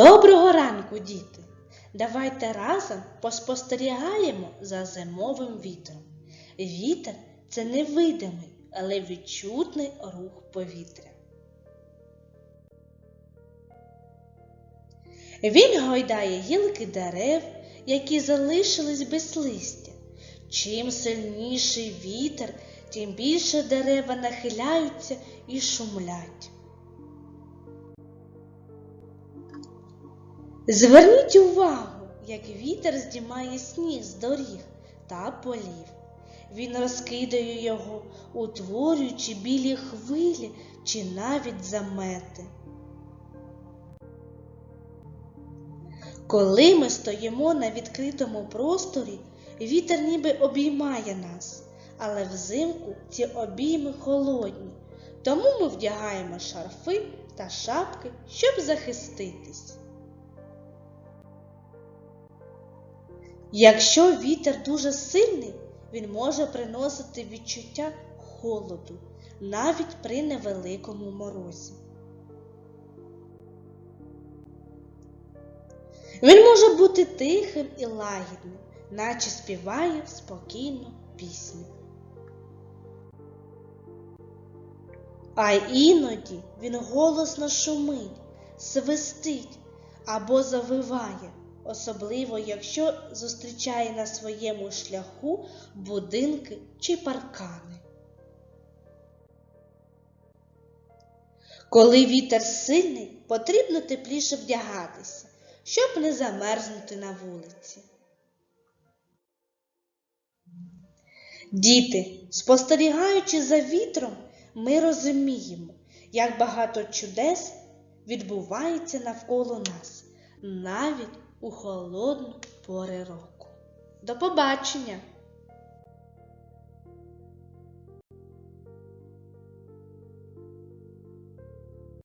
Доброго ранку, діти! Давайте разом поспостерігаємо за зимовим вітром. Вітер це невидимий, але відчутний рух повітря. Він гойдає гілки дерев, які залишились без листя. Чим сильніший вітер, тим більше дерева нахиляються і шумлять. Зверніть увагу, як вітер здіймає сніг з доріг та полів. Він розкидає його, утворюючи білі хвилі чи навіть замети. Коли ми стоїмо на відкритому просторі, вітер ніби обіймає нас, але взимку ці обійми холодні, тому ми вдягаємо шарфи та шапки, щоб захиститись. Якщо вітер дуже сильний, він може приносити відчуття холоду навіть при невеликому морозі. Він може бути тихим і лагідним, наче співає спокійну пісню. А іноді він голосно шумить, свистить або завиває, особливо якщо зустрічає на своєму шляху будинки чи паркани. Коли вітер сильний, потрібно тепліше вдягатися, щоб не замерзнути на вулиці. Діти, спостерігаючи за вітром, ми розуміємо, як багато чудес відбувається навколо нас, навіть у холодну пори року. До побачення!